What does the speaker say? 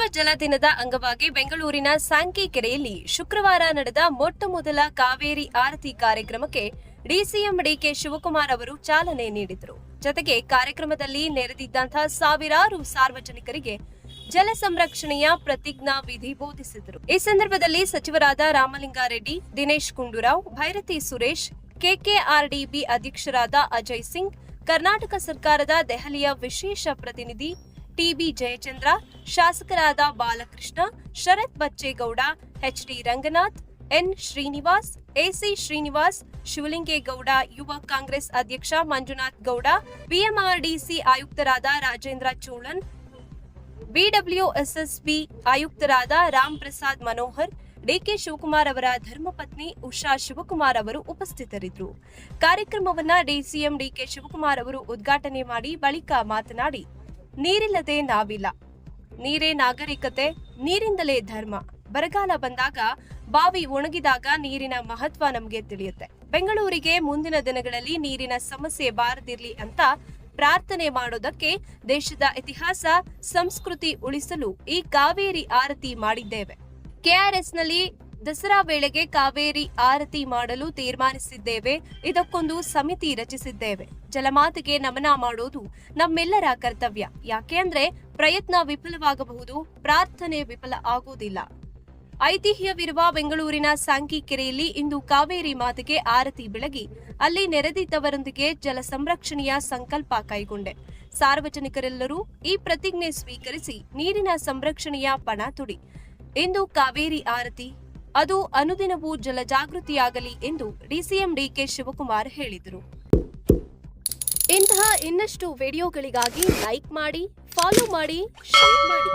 ವಿಶ್ವ ಜಲ ದಿನದ ಅಂಗವಾಗಿ ಬೆಂಗಳೂರಿನ ಸಾಂಕಿ ಕೆರೆಯಲ್ಲಿ ಶುಕ್ರವಾರ ನಡೆದ ಮೊಟ್ಟ ಮೊದಲ ಕಾವೇರಿ ಆರತಿ ಕಾರ್ಯಕ್ರಮಕ್ಕೆ ಡಿಸಿಎಂ ಡಿಕೆ ಶಿವಕುಮಾರ್ ಅವರು ಚಾಲನೆ ನೀಡಿದರು. ಜೊತೆಗೆ ಕಾರ್ಯಕ್ರಮದಲ್ಲಿ ನೆರೆದಿದ್ದಂತಹ ಸಾವಿರಾರು ಸಾರ್ವಜನಿಕರಿಗೆ ಜಲ ಸಂರಕ್ಷಣೆಯ ಪ್ರತಿಜ್ಞಾ ವಿಧಿ ಬೋಧಿಸಿದರು. ಈ ಸಂದರ್ಭದಲ್ಲಿ ಸಚಿವರಾದ ರಾಮಲಿಂಗಾರೆಡ್ಡಿ, ದಿನೇಶ್ ಗುಂಡೂರಾವ್, ಭೈರತಿ ಸುರೇಶ್, ಕೆಕೆಆರ್ಡಿಬಿ ಅಧ್ಯಕ್ಷರಾದ ಅಜಯ್ ಸಿಂಗ್, ಕರ್ನಾಟಕ ಸರ್ಕಾರದ ದೆಹಲಿಯ ವಿಶೇಷ ಪ್ರತಿನಿಧಿ ಟಿಬಿ ಜಯಚಂದ್ರ, ಶಾಸಕರಾದ Balakrishna, Sharath Bachegowda, H D Ranganath, N Srinivas, A C Srinivas, Shivalingegowda, ಯುವ ಕಾಂಗ್ರೆಸ್ ಅಧ್ಯಕ್ಷ ಮಂಜುನಾಥ್ ಗೌಡ, ಬಿಎಂಆರ್ಡಿಸಿ ಆಯುಕ್ತರಾದ ರಾಜೇಂದ್ರ ಚೋಳನ್ ಬಿಡಬ್ಲ್ಯೂಎಸ್ಎಸ್ಬಿ ಆಯುಕ್ತರಾದ ರಾಮ್ ಪ್ರಸಾದ್ ಮನೋಹರ್, ಡಿಕೆ ಶಿವಕುಮಾರ್ ಅವರ ಧರ್ಮಪತ್ನಿ ಉಷಾ ಶಿವಕುಮಾರ್ ಅವರು ಉಪಸ್ಥಿತರಿದ್ದರು. ಕಾರ್ಯಕ್ರಮವನ್ನು ಡಿಸಿಎಂ ಡಿಕೆ ಶಿವಕುಮಾರ್ ಅವರು ಉದ್ಘಾಟನೆ ಮಾಡಿ ಬಳಿಕ ಮಾತನಾಡಿ ನೀರಿಲ್ಲದೆ ನಾವಿಲ್ಲ. ನೀರೇ ನಾಗರಿಕತೆ, ನೀರಿಂದಲೇ ಧರ್ಮ. ಬರಗಾಲ ಬಂದಾಗ ಬಾವಿ ಒಣಗಿದಾಗ ನೀರಿನ ಮಹತ್ವ ನಮಗೆ ತಿಳಿಯುತ್ತೆ. ಬೆಂಗಳೂರಿಗೆ ಮುಂದಿನ ದಿನಗಳಲ್ಲಿ ನೀರಿನ ಸಮಸ್ಯೆ ಬಾರದಿರ್ಲಿ ಅಂತ ಪ್ರಾರ್ಥನೆ ಮಾಡೋದಕ್ಕೆ ದೇಶದ ಇತಿಹಾಸ, ಸಂಸ್ಕೃತಿ ಉಳಿಸಲು ಈ ಕಾವೇರಿ ಆರತಿ ಮಾಡಿದ್ದೇವೆ. ಕೆಆರ್ಎಸ್ನಲ್ಲಿ ದಸರಾ ವೇಳೆಗೆ ಕಾವೇರಿ ಆರತಿ ಮಾಡಲು ತೀರ್ಮಾನಿಸಿದ್ದೇವೆ. ಇದಕ್ಕೊಂದು ಸಮಿತಿ ರಚಿಸಿದ್ದೇವೆ. ಜಲಮಾತೆಗೆ ನಮನ ಮಾಡೋದು ನಮ್ಮೆಲ್ಲರ ಕರ್ತವ್ಯ. ಯಾಕೆ ಅಂದ್ರೆ ಪ್ರಯತ್ನ ವಿಫಲವಾಗಬಹುದು, ಪ್ರಾರ್ಥನೆ ವಿಫಲ ಆಗುವುದಿಲ್ಲ. ಐತಿಹ್ಯವಿರುವ ಬೆಂಗಳೂರಿನ ಸಾಂಕಿ ಕೆರೆಯಲ್ಲಿ ಇಂದು ಕಾವೇರಿ ಮಾತೆಗೆ ಆರತಿ ಬೆಳಗಿ, ಅಲ್ಲಿ ನೆರೆದಿದ್ದವರೊಂದಿಗೆ ಜಲ ಸಂರಕ್ಷಣೆಯ ಸಂಕಲ್ಪ ಕೈಗೊಂಡೆ. ಸಾರ್ವಜನಿಕರೆಲ್ಲರೂ ಈ ಪ್ರತಿಜ್ಞೆ ಸ್ವೀಕರಿಸಿ ನೀರಿನ ಸಂರಕ್ಷಣೆಯ ಪಣ ತುಡಿ. ಇಂದು ಕಾವೇರಿ ಆರತಿ ಅದು ಅನುದಿನವೂ ಜಲಜಾಗೃತಿಯಾಗಲಿ ಎಂದು ಡಿಸಿಎಂ ಡಿಕೆ ಶಿವಕುಮಾರ್ ಹೇಳಿದರು. ಇಂತಹ ಇನ್ನಷ್ಟು ವಿಡಿಯೋಗಳಿಗಾಗಿ ಲೈಕ್ ಮಾಡಿ, ಫಾಲೋ ಮಾಡಿ, ಶೇರ್ ಮಾಡಿ.